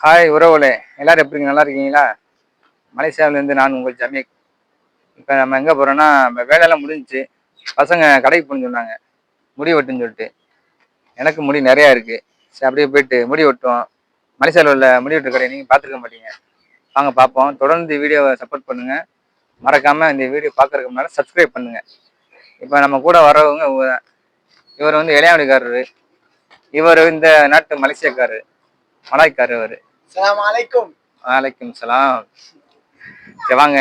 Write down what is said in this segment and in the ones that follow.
Hi உறவுகளே. எல்லோரும் எப்படிங்க நல்லா இருக்கீங்களா? மலேசியாவிலேருந்து நான் உங்கள் ஜமீக். இப்போ நம்ம எங்கே போகிறோன்னா நம்ம வேலையெல்லாம் முடிஞ்சிச்சு. பசங்க கடைக்கு போகணுன்னு சொன்னாங்க. முடி வெட்டுன்னு சொல்லிட்டு. எனக்கு முடி நிறையா இருக்குது சரி அப்படியே போயிட்டு முடி வெட்டுவோம். மலேசியாவில் உள்ள முடி வெட்டு கடையை நீங்கள் பார்த்துருக்க மாட்டீங்க. வாங்க பார்ப்போம். தொடர்ந்து வீடியோவை சப்போர்ட் பண்ணுங்கள் மறக்காமல் இந்த வீடியோ பார்க்கறதுக்கு முன்னால் சப்ஸ்கிரைப் பண்ணுங்கள் இப்போ நம்ம கூட வரவங்க இவர் வந்து இளையாவடிக்காரரு இவர் இந்த நாட்டு மலேசியக்காரரு. மலாய்க்காரர் அவர். Assalamualaikum. வலைக்கும் சலாம். சரி வாங்க.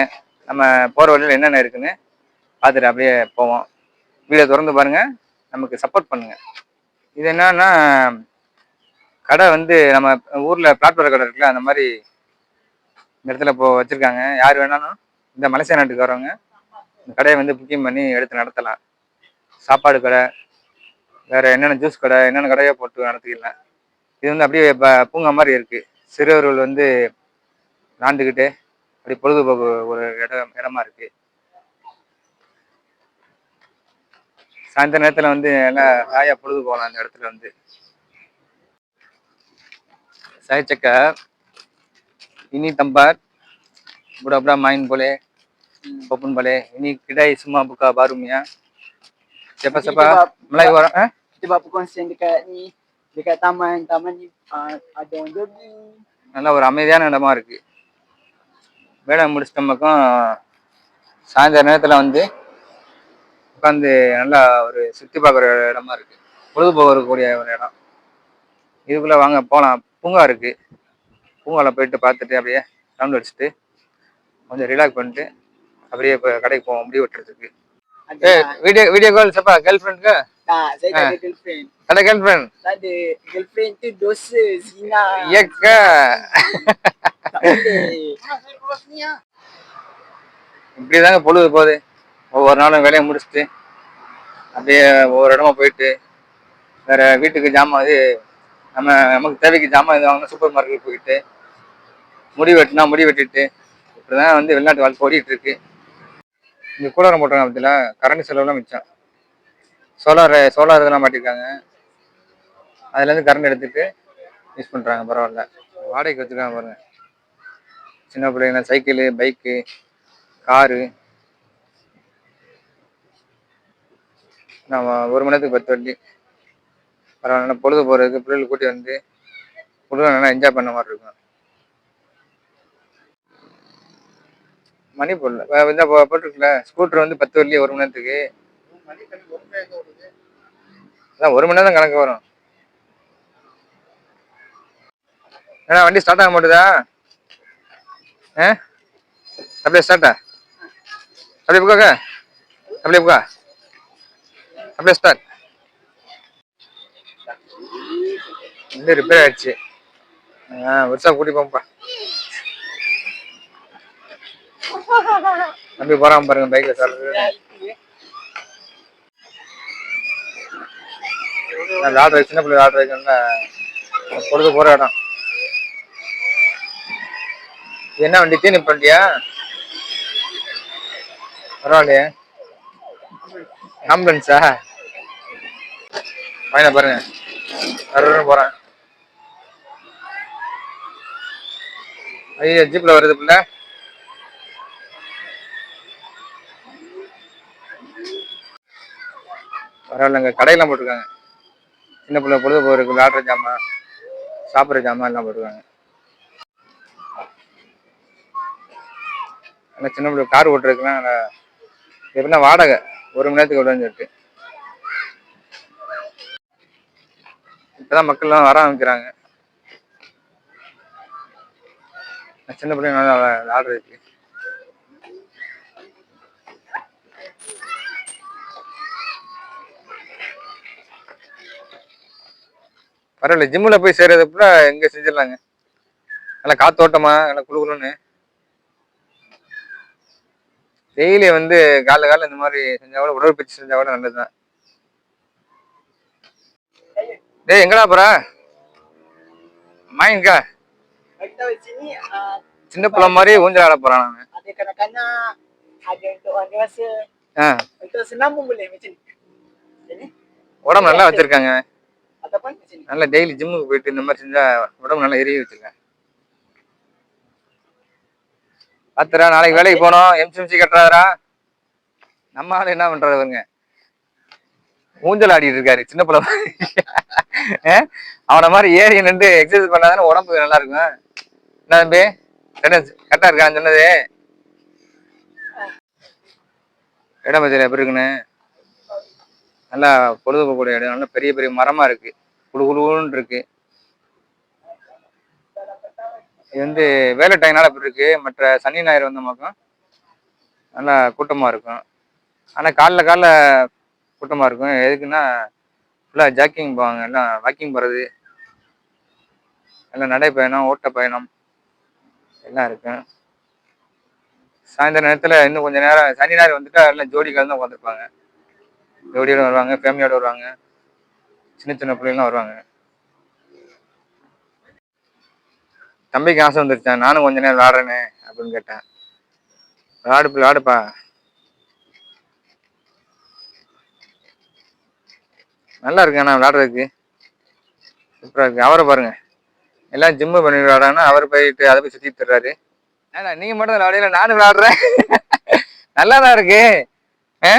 நம்ம போகிற வழியில் என்னென்ன இருக்குன்னு பார்த்துட்டு அப்படியே போவோம். வீடியோ திறந்து பாருங்க. நமக்கு சப்போர்ட் பண்ணுங்க. இது என்னன்னா கடை வந்து நம்ம ஊரில் பிளாட்ஃபார்ம் கடை இருக்குல்ல அந்த மாதிரி இந்த இடத்துல இப்போ வச்சுருக்காங்க. யார் வேணாலும் இந்த மலேசியா நாட்டுக்கு வரவங்க இந்த கடையை வந்து புக்கிங் பண்ணி எடுத்து நடத்தலாம். சாப்பாடு கடை வேறு என்னென்ன ஜூஸ் கடை என்னென்ன கடையோ போட்டு நடத்திக்கலாம். இது வந்து அப்படியே இப்போ பூங்கா மாதிரி இருக்குது சிறுவர்கள் வந்து விளாண்டுக்கிட்டு அப்படி பொழுதுபோக்கு ஒரு இடம் இடமா இருக்கு சாயந்தர நேரத்தில் வந்து நல்லா ஹாயாக பொழுது போகலாம் அந்த இடத்துல வந்து cakap ini tempat budak-budak main boleh apapun boleh ini kedai semua buka baru ya siapa siapa Melayu orang eh Kita buat perkongsian dekat ni. Ada orang jogging. நல்ல ஒரு அமைதியான இடமா இருக்கு. வேலை முடிச்சிட்ட பக்கம் சாயந்தர நேரத்தில் வந்து உட்காந்து நல்லா ஒரு சுற்றி பார்க்குற இடமா இருக்கு. பொழுதுபோகக்கூடிய ஒரு இடம். இதுக்குள்ளே வாங்க போகலாம் பூங்கா இருக்கு. பூங்காவில் போயிட்டு பார்த்துட்டு அப்படியே ரவுண்ட் அடிச்சுட்டு கொஞ்சம் ரிலாக்ஸ் பண்ணிட்டு அப்படியே இப்போ கடைக்கு போவோம். முடி வெட்டுறதுக்கு. வீடியோ வீடியோ கால் சப்பா கேர்ள் ஃப்ரெண்டுக்கு Ada girlfriend. Tak ada. Girlfriend tu dosa. Zina. ஏக்கா Tak boleh. இப்படி தாங்க பொழுது போகுது ஒவ்வொரு நாளும் வேலையை முடிச்சுட்டு அப்படியே ஒவ்வொரு இடமா போயிட்டு வேற வீட்டுக்கு ஜாமான் இது நம்ம நமக்கு தேவைக்கு ஜாமான் இது வாங்கினா சூப்பர் மார்க்கெட் போயிட்டு முடி வெட்டினா முடி வெட்டிட்டு இப்படிதான் வந்து வெளிநாட்டு வாழ்க்கை ஓடிட்டு இருக்கு இங்க கூலரம் போட்டாங்க பத்தில கரண்ட் செலவுலாம் மிச்சம் சோலார் சோலார் இதெல்லாம் மாட்டிருக்காங்க அதுலேருந்து கரண்ட் எடுத்துட்டு யூஸ் பண்ணுறாங்க பரவாயில்ல. வாடகைக்கு வச்சிருக்காங்க பாருங்கள் சின்ன பிள்ளைங்க சைக்கிளு பைக்கு காரு நம்ம ஒரு மணி நேரத்துக்கு பத்து வண்டி. பரவாயில்ல பொழுது போகிறதுக்கு பிள்ளைகள் கூட்டி வந்து பொழுது நல்லா என்ஜாய் பண்ண மாதிரி இருக்கும். மணி போடல. இந்த போட்டிருக்குல்ல ஸ்கூட்டர் வந்து பத்து வரலையே ஒரு மணி நேரத்துக்கு அதான் ஒரு மணி நேரம் கணக்கு வரும். ஏன்னா வண்டி ஸ்டார்ட் ஆக மாட்டுதா? ஆ? அப்படியே ஸ்டார்ட்டா அப்படியே புக்காக்க அப்படியே புக்கா அப்படியே ஸ்டார்ட் வந்து ரிப்பேர் ஆயிடுச்சு. ஆ வருஷா கூட்டி போப்பா தம்பி போறாம பாருங்க பைக்ல சார் விளாட்ற சின்ன பிள்ளை விளாட்றதுக்கு பொழுது போற இடம். என்ன வண்டி தீனி பண்ணியா பரவாயில்லையே. ஆம்புலன்ஸா வாங்க பாருங்க. போறேன். ஐயோ ஜீப்ல வருது பிள்ளை பரவாயில்லைங்க கடையெல்லாம் போட்டிருக்காங்க. சின்ன பிள்ளை பொழுது போகிறதுக்கு விளாட்ற ஜாமான் சாப்பிட்ற ஜாமான் எல்லாம் போட்டிருக்காங்க. ஆனால் சின்ன பிள்ளை கார் ஓட்டுறதுக்குலாம் நல்லா எப்படின்னா வாடகை. ஒரு மணி நேரத்துக்கு எவ்வளோன்னு சொல்லிட்டு. இப்போதான் மக்கள்லாம் வர ஆரம்பிக்கிறாங்க. சின்ன பிள்ளைங்க நல்லா விளா- பரவாயில்ல ஜிம்மில் போய் சேர்றது கூட எங்கே செஞ்சிடலாங்க. நல்லா காத்தோட்டமா நல்லா குளுகுலுன்னு டெய்லி வந்து காலைல காலைல இந்த மாதிரி செஞ்சா கூட உடற்பயிற்சி செஞ்சா கூட நல்லதுதான். டேய் எங்கடா போற? uh, சின்ன பிள்ளை மாதிரி ஊஞ்சல் ஆட போறான். Jadi, உடம்பு நல்லா வச்சிருக்காங்க. நல்லா டெய்லி ஜிம்முக்கு போயிட்டு இந்த மாதிரி செஞ்சா உடம்பு நல்லா எரிய வச்சிருக்கேன். பத்துரா நாளைக்கு வேலைக்கு போகணும். எம்சிஎம்சி கட்டுறாரா நம்ம ஆள் என்ன பண்றதுங்க ஊஞ்சல் ஆடிட்டு இருக்காரு சின்ன பிள்ளை அவனை மாதிரி ஏறி நின்று எக்ஸசைஸ் பண்ணாதானே உடம்பு நல்லா இருக்கும். என்ன தம்பி? கரெக்டா இருக்கான் சொன்னது. இடம் பத்திரம் எப்படி இருக்குன்னு? நல்லா பொழுதுபோக்கூடிய இடம். நல்லா பெரிய பெரிய மரமா இருக்கு. குழு குழுன்னு இருக்கு. இது வந்து வேலை டைம்னால அப்படி இருக்கு. மற்ற சனி ஞாயிறு வந்த பக்கம் நல்லா கூட்டமாக இருக்கும். ஆனால் காலைல காலைல கூட்டமாக இருக்கும். எதுக்குன்னா ஃபுல்லாக ஜாக்கிங் போவாங்க. எல்லாம் வாக்கிங் போகிறது எல்லாம் நடைப்பயணம் ஓட்ட பயணம் எல்லாம் இருக்கும் சாயந்தர நேரத்தில் இன்னும் கொஞ்சம் நேரம் சனி ஞாயிறு வந்துட்டா எல்லாம் ஜோடி கலந்து உட்காந்துருப்பாங்க ஜோடியோட வருவாங்க ஃபேமிலியோடு வருவாங்க. சின்ன சின்ன பிள்ளைங்களாம் வருவாங்க. தம்பிக்கு ஆசை வந்துருச்சான் நானும் கொஞ்ச நேரம் விளாடுறேனே அப்படின்னு கேட்டேன். விளாடு விளாடுப்பா. நல்லா இருக்கு ஆனால் விளாடுறதுக்கு. சூப்பராக இருக்கு. அவரை பாருங்க. எல்லாம் ஜிம்மு பண்ணி விளாடானா அவர் போயிட்டு அதை போய் சுற்றி தர்றாரு ஏன்னா நீங்கள் மட்டும் விளையாடல நானும் விளாடுறேன். நல்லா தான் இருக்கு. ஆ?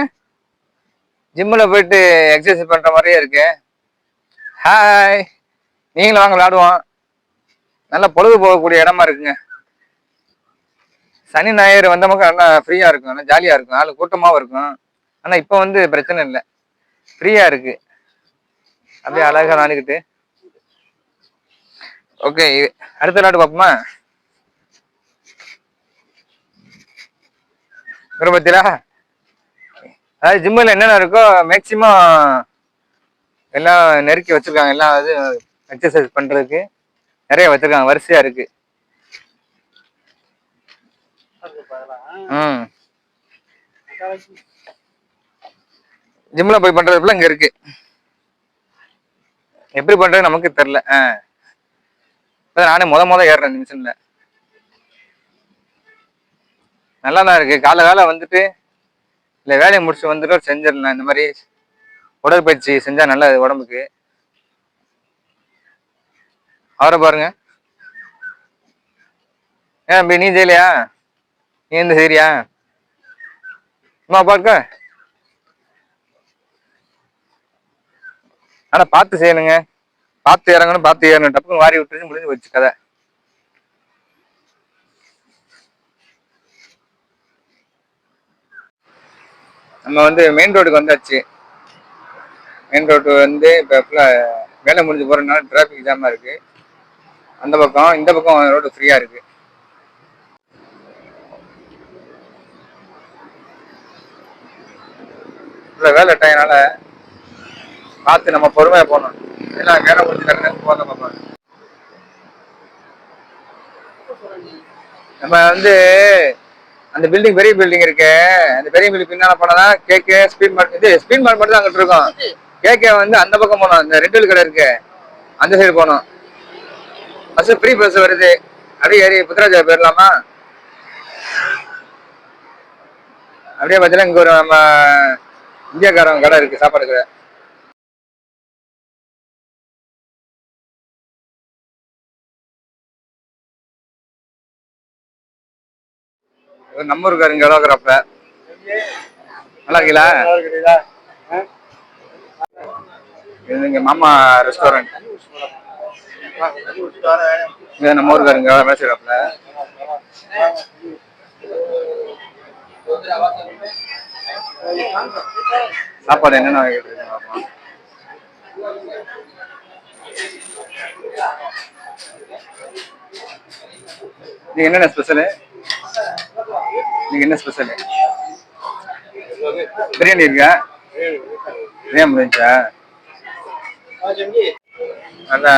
ஜிம்மில் போயிட்டு எக்ஸசைஸ் பண்ணுற மாதிரியே இருக்கு. ஹாய் நீங்களும் வாங்க விளாடுவோம். நல்லா பொழுது போகக்கூடிய இடமா இருக்குங்க. சனி ஞாயிறு வந்த மக்கள் நல்லா ஃப்ரீயாக இருக்கும். நல்லா ஜாலியாக இருக்கும். ஆள் கூட்டமாகவும் இருக்கும். ஆனால் இப்போ வந்து பிரச்சனை இல்லை. ஃப்ரீயாக இருக்கு. அப்படியே அழகாக நானுக்கிட்டு ஓகே அடுத்த விளையாட்டு பார்ப்போமா? பத்திரா அதாவது ஜிம்மில் என்னென்ன இருக்கோ மேக்சிமம் எல்லாம் நெருக்கி வச்சிருக்காங்க. எல்லாம் அது எக்ஸசைஸ் பண்ணுறதுக்கு நிறைய வச்சிருக்காங்க வரிசையா இருக்கு. ம். ஜிம்ல போய் பண்றதுல இங்க இருக்கு. எப்படி பண்றது நமக்கு தெரியல. நானே முத முத ஏறுறேன் இந்த மிஷின்ல. நல்லா தான் இருக்கு. காலை காலை வந்துட்டு இல்லை வேலையை முடிச்சு வந்துட்டு செஞ்சிடலாம் இந்த மாதிரி உடற்பயிற்சி செஞ்சா நல்லது உடம்புக்கு. அவரை பாருங்க. ஏன் தம்பி நீ செய்யலையா? நீ எந்த செய்யறியா? அம்மா பார்க்க. ஆனா பார்த்து செய்யணுங்க. பார்த்து இறங்கணும் பார்த்து ஏறணும். டப்புன்னு வாரி விட்டுட்டு முடிஞ்சு வச்சு கதை. நம்ம வந்து மெயின் ரோடுக்கு வந்தாச்சு. மெயின் ரோடு வந்து இப்போ ஃபுல்லாக வேலை முடிஞ்சு போகிறதுனால டிராஃபிக் ஜாமாக இருக்கு. அந்த பக்கம் இந்த பக்கம் ரோடு ஃப்ரீயாக இருக்கு. இல்லை வேலை டைம்னால பார்த்து நம்ம பொறுமையாக போகணும். ஏன்னா வேலை கொஞ்சம் கரெக்டாக போக பார்ப்பாங்க நம்ம வந்து அந்த பில்டிங் பெரிய பில்டிங் இருக்கு. அந்த பெரிய பில்டிங் பின்னால போனா கேகே ஸ்பீட் மார்க் இது ஸ்பீட் மார்க் மட்டும் தான் அங்கிட்டு இருக்கோம். கேகே வந்து அந்த பக்கம் போனோம். இந்த ரெண்டு கடை இருக்கு. அந்த சைடு போனோம். பஸ் ஃப்ரீ பஸ் வருது. அப்படியே ஏறி புத்தராஜா போயிடலாமா? அப்படியே பார்த்தீங்கன்னா இங்க ஒரு நம்ம இந்தியாக்காரன் கடை இருக்கு சாப்பாடு கடை. நம்ம ஊருக்காரங்க கிடக்குறப்ப நல்லா இருக்கீங்களா? இது மாமா ரெஸ்டாரண்ட் இது நம்ம ஊருக்காரங்க வேலை சாப்பாடு என்னென்ன வாங்கிட்டு நீங்க என்னென்ன ஸ்பெஷலு நீங்க என்ன ஸ்பெஷல் பிரியாணி இருக்கா? பிரியாணி முடிஞ்சா நல்லா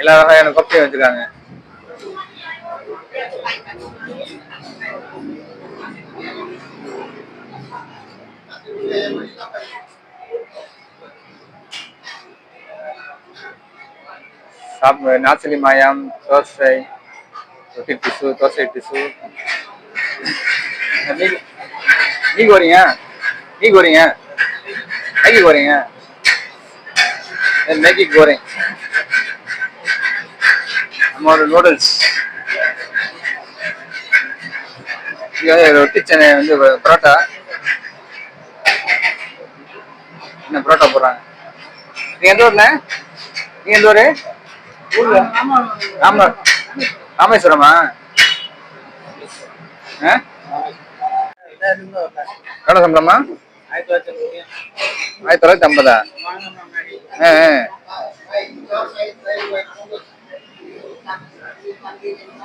எல்லா வகையான கொப்பையும் வச்சிருக்காங்க. சாப்பிட நாச்சலி மாயம் தோசை ரொட்டி டிசு தோசை டிசு நீங்க நீங்க வரீங்க நீங்க வரீங்க மேகி வரீங்க மேகி போறேன். நம்மளோட நூடுல்ஸ் ரொட்டி சென்னை வந்து பரோட்டா. என்ன பரோட்டா போடுறாங்க? நீங்க எந்த ஊர்ல? நீங்க எந்த ஊரு? ராம ராமேஸ்வரமா? கடை சம்பளமா ஆயிரத்தி தொள்ளாயிரத்தி ஐம்பதா? ஆ.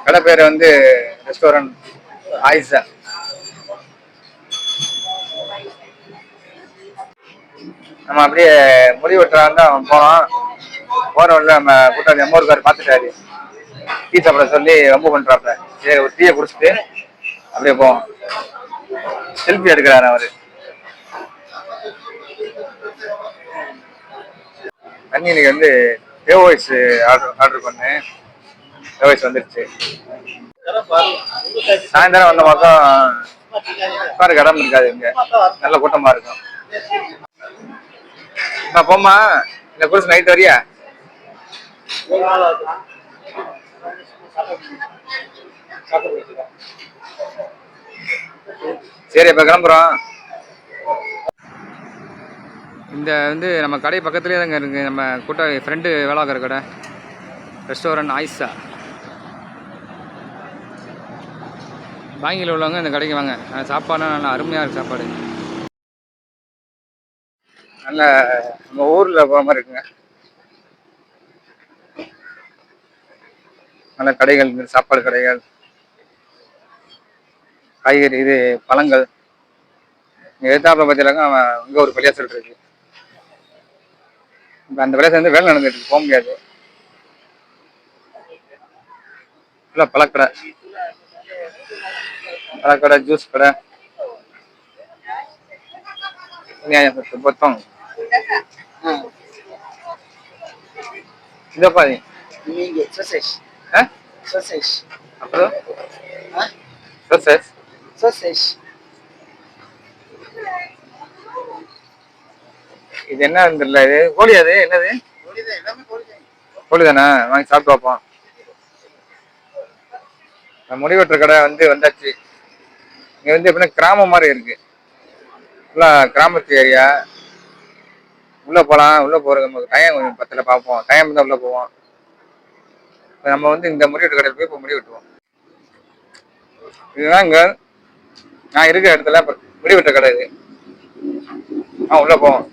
கடை பேர் வந்து ரெஸ்டாரண்ட் ஆயிஷா நம்ம அப்படியே முடி வெட்டுறாங்க தான் போனோம் போற வழியில நம்ம கூட்டாளி அம்மா பார்த்துட்டாரு. டீ சாப்பிட சொல்லி ரொம்ப பண்றாப்ல. சரி ஒரு டீயை குடிச்சிட்டு அப்படியே போவோம். செல்ஃபி எடுக்கிறாரு அவர். தண்ணி இன்னைக்கு வந்து ஏஓஎஸ் ஆர்டர் ஆர்டர் பண்ணேன். ஏஓஎஸ் வந்துருச்சு. சாயந்தரம் வந்த பக்கம் பாரு இடம் இருக்காது இங்க. நல்ல கூட்டமா இருக்கும். நான் போமா இந்த குருசு நைட் வரியா? சரி இப்ப கிளம்புறோம். இந்த வந்து நம்ம கடை பக்கத்துலேயே தாங்க இருக்கு. நம்ம கூட்டாளி ஃப்ரெண்டு வேளாக்கர் கடை. ரெஸ்டாரண்ட் ஆயிஷா வாங்கியில் உள்ளவங்க இந்த கடைக்கு வாங்க. சாப்பாடுலாம் நல்லா அருமையாக இருக்கு சாப்பாடு. நல்ல நம்ம ஊரில் போகிற மாதிரி இருக்குங்க. நல்ல கடைகள் இந்த சாப்பாடு கடைகள். காய்கறி இது பழங்கள். இங்கே எதிர்த்தாப்புல பார்த்தீங்கன்னாக்கா இங்கே ஒரு பள்ளியாசல் இருக்கு. இப்போ அந்த பள்ளியாசல் வந்து வேலை நடந்துட்டு இருக்கு, போக முடியாது. ஃபுல்லாக பழக்கடை. ஜூஸ் கடை பொத்தம் இதப்பா இது. Mingi, sausage. ஆ? Sausage. அப்புறம்? Huh? Sir Sausage. இது என்ன தெரியல இது கோழி அது என்னது? கோழி தானே வாங்கி சாப்பிட்டு பார்ப்போம் முடி வெட்டுற கடை வந்து வந்தாச்சு. இங்கே வந்து எப்படின்னா கிராமம் மாதிரி இருக்கு. ஃபுல்லாக கிராமத்து ஏரியா உள்ளே போகலாம் உள்ளே போகிறது நமக்கு டைம் கொஞ்சம் பத்தில் பார்ப்போம். டைம் தான் உள்ளே போவோம். நம்ம வந்து இந்த முடிவெட்டு கடையில் போய் இப்போ முடி வெட்டுவோம் இதுதான் இங்கே நான் இருக்கிற இடத்துல இப்போ முடிவெட்டு கடை இது. ஆ உள்ளே போவோம்.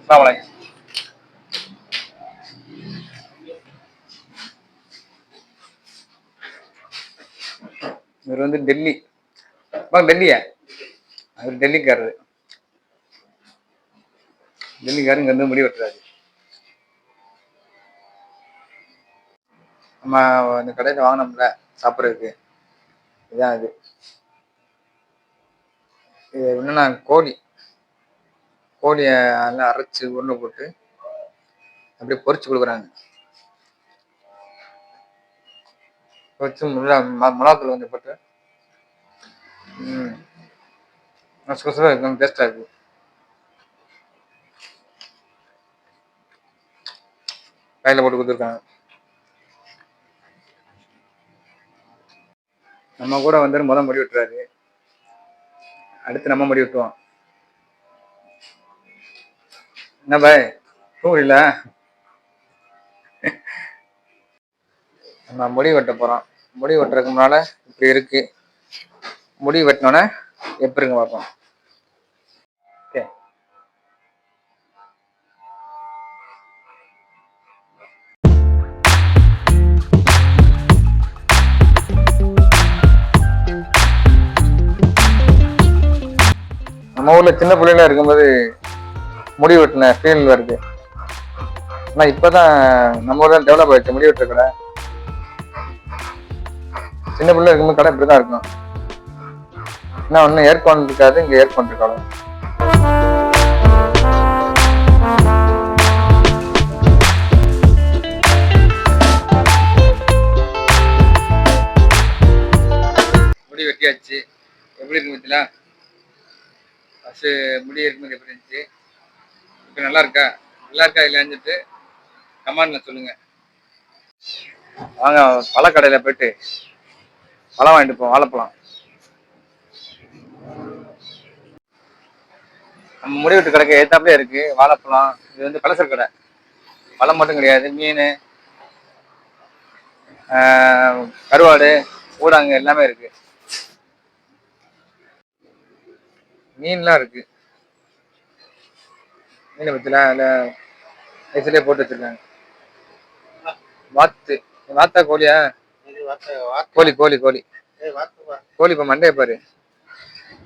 அஸ்ஸலாமு அலைக்கும். இவர் வந்து டெல்லி. டெல்லியா? அவர் டெல்லிக்காரரு. டெல்லிக்காரர் இங்க வந்து முடி வெட்டுறாரு. நம்ம இந்த கடையில வாங்கினோம்ல சாப்பிட்றதுக்கு. இதான் இது. இது என்னன்னா கோழி. கோழியை நல்லா அரைச்சு உருண்டை போட்டு அப்படியே பொரிச்சு கொடுக்குறாங்க. பொறிச்சு மிளகா மிளகாத்தூள் கொஞ்சம் போட்டு ம் சுட இருக்கும் டேஸ்டாக இருக்கும் கையில் போட்டு கொடுத்துருக்காங்க நம்ம கூட வந்து முதல் முடி விட்டுறாரு அடுத்து நம்ம முடி விட்டுவோம் என்ன பாய் தூரில நம்ம முடி வெட்ட போறோம் முடி வெட்டுறதுக்கு முன்னால் இப்படி இருக்கு முடி வெட்டினோன்னே எப்படி பார்ப்போம் ஓகே. நம்ம ஊர்ல சின்ன பிள்ளைல இருக்கும்போது முடி வெட்டின ஃபீல் வருது. ஆனா இப்பதான் நம்ம ஊர்ல டெவலப் ஆகிடுச்சு முடி வெட்டுற கடை சின்ன பிள்ளை இருக்கும்போது கடை இப்படிதான் இருக்கும். என்ன ஒன்றும் ஏர்கான் இருக்காது இங்கே ஏர்கான் இருக்காது. முடி வெட்டியாச்சு. எப்படி இருக்கு பத்திலா ஃபஸ்ட்டு முடி இருக்கும்போது எப்படி இருந்துச்சு? இப்போ நல்லா இருக்கா? நல்லா இருக்கா இல்லைன்னு சொல்லிட்டு கமெண்ட்ல சொல்லுங்க. வாங்க பழக்கடையில் போயிட்டு பழம் வாங்கிட்டு போவோம் வாழைப்பழம். நம்ம முடிவிட்டு கடைக்கு ஏத்தாப்புல இருக்கு. வாழைப்பழம் இது வந்து பலசர கடை. பழம் மட்டும் கிடையாது. மீன் கருவாடு ஊடாங்க எல்லாமே இருக்கு. மீன்லாம் இருக்கு. மீனை பத்திலாம் அதில் வயசுலேயே போட்டு வச்சிருக்காங்க. வாத்து. வாத்தா கோழியா? கோழி கோழி கோழி. கோழி இப்போ மண்டையை பாரு.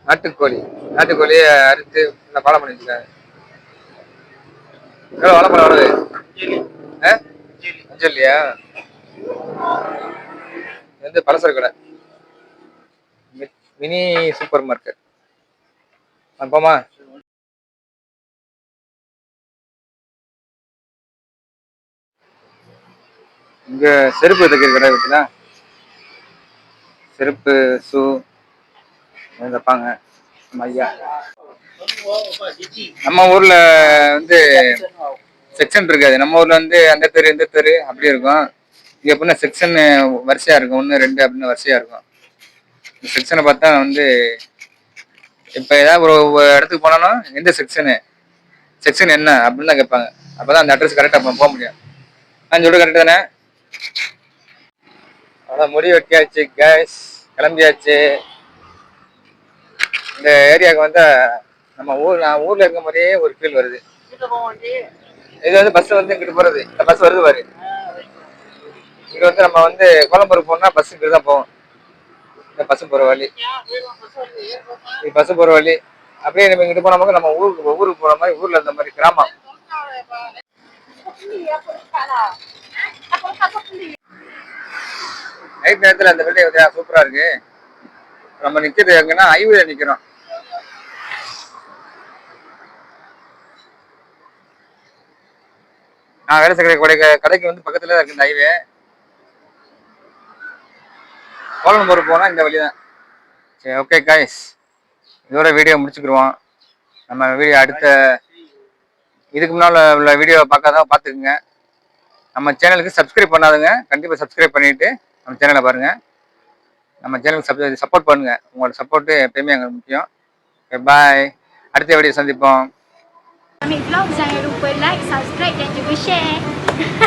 நாட்டுக்கோழி. நாட்டுக்கோழியை அறுத்து இந்த பாலம் பண்ணி வச்சிருக்காங்க. எவ்வளோ வாழைப்பழம் எவ்வளவு ஆ? அஞ்சு இல்லையா இது வந்து பலசர கடை. Mini super market. போமா இங்க செருப்பு தைக்கிற கடை இருக்குல்ல செருப்பு ஷூ தைப்பாங்க நம்ம ஐயா நம்ம ஊர்ல வந்து செக்ஷன் இருக்காது. நம்ம ஊர்ல வந்து அந்த தெரு இந்த தெரு அப்படி இருக்கும். இங்க எப்படின்னா செக்ஷன் வரிசையா இருக்கும். ஒன்று ரெண்டு அப்படின்னு வரிசையா இருக்கும். இந்த செக்ஷனை பார்த்தா வந்து இப்போ ஏதாவது ஒரு இடத்துக்கு போனாலும் எந்த செக்ஷனு செக்ஷன் என்ன அப்படின்னு தான் கேட்பாங்க. அப்பதான் அந்த அட்ரஸ் கரெக்டாக போக முடியும். நான் சொல்றது கரெக்ட் தானே? அதான் முடி வெட்டியாச்சு கேஸ் கிளம்பியாச்சு. இந்த ஏரியாவுக்கு வந்தா நம்ம ஊர் நான் ஊர்ல இருக்க மாதிரியே ஒரு ஃபீல் வருது. இது வந்து பஸ் வந்து இங்கிட்டு போறது. இந்த பஸ் வருது பாரு. இங்க வந்து நம்ம வந்து கோலம்பூர் போனா பஸ் இங்கிட்டு தான் போவோம். இந்த பஸ் போற வழி. இது பஸ் போற வழி. அப்படியே நம்ம இங்கிட்டு போனோம்னா நம்ம ஊருக்கு ஊருக்கு போற மாதிரி ஊர்ல இருந்த மாதிரி கிராமம். நைட் நேரத்துல அந்த பில்டிங் சூப்பரா இருக்கு. நம்ம நிக்கிறது எங்கன்னா ஹைவேல நிக்கிறோம். நான் வேலை செய்கிற கடை கடைக்கு வந்து பக்கத்துல தான் இருக்கு இந்த ஹைவே கோலம்பூர் போனா இந்த வழி தான் சரி ஓகே காய்ஸ் இதோட வீடியோ முடிச்சுக்கிடுவோம் நம்ம வீடியோ அடுத்த இதுக்கு முன்னால் உள்ள வீடியோவை பார்க்காதான் பார்த்துக்குங்க. நம்ம சேனலுக்கு சப்ஸ்கிரைப் பண்ணாதுங்க. கண்டிப்பாக சப்ஸ்கிரைப் பண்ணிவிட்டு நம்ம சேனலை பாருங்கள் நம்ம சேனலுக்கு சப் சப்போர்ட் பண்ணுங்க. உங்களோட சப்போர்ட்டு எப்பயுமே எங்களுக்கு முக்கியம். பாய் அடுத்த வீடியோ சந்திப்போம். Ambil vlog jangan lupa like, subscribe dan juga share.